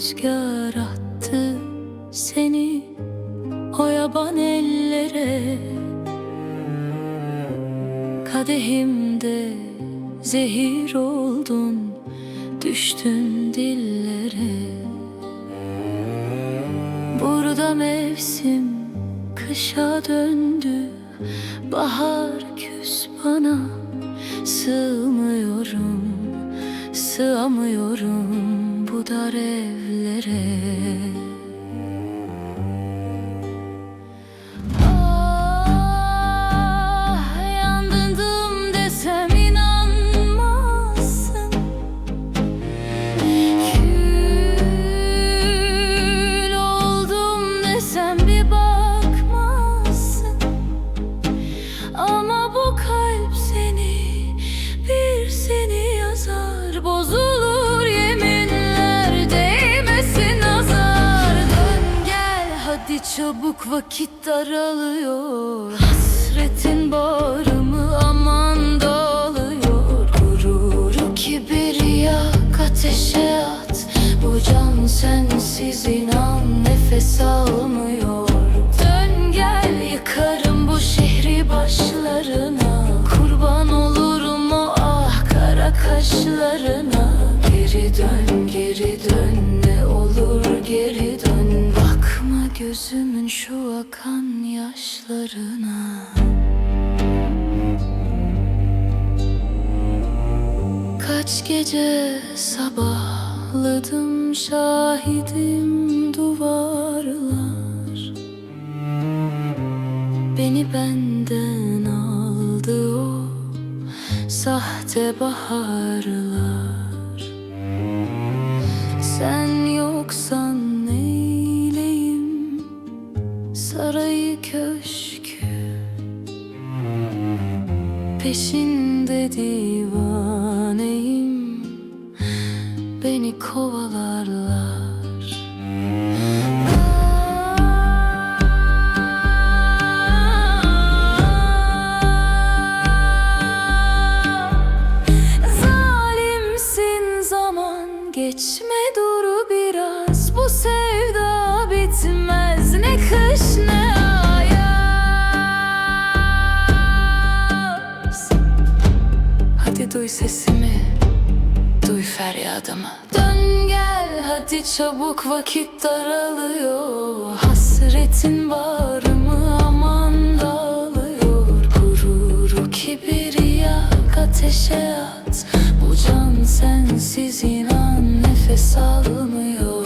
rüzgar attı seni o yaban ellere. Kadehimde zehir oldun düştün dillere. Burada mevsim kışa döndü Bahar küs bana. Sığmıyorum sığamıyorum bu dar evlere çabuk vakit daralıyor. Hasretin bağrımı aman dağılıyor. Gururu kibir yak ateşe at. Bu can sensiz inan nefes almıyor. Dön gel yıkarım bu şehri başlarına. Kurban olurum o ah kara kaşlarına. Geri dön gözümün şu akan yaşlarına. Kaç gece sabahladım şahidim duvarlar. Beni benden aldı o sahte baharlar Peşinde divaneyim. Beni kovalarlar. Zalimsin zaman geçme dur biraz. Bu sevda bitmez. Ne kış ne sesimi. Duy feryadımı. Dön gel hadi çabuk vakit daralıyor. Hasretin bağrımı aman dağılıyor. Gururu kibir yak ateşe at. Bu can sensiz inan nefes almıyor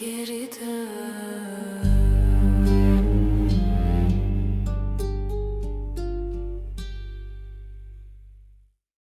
Geri dön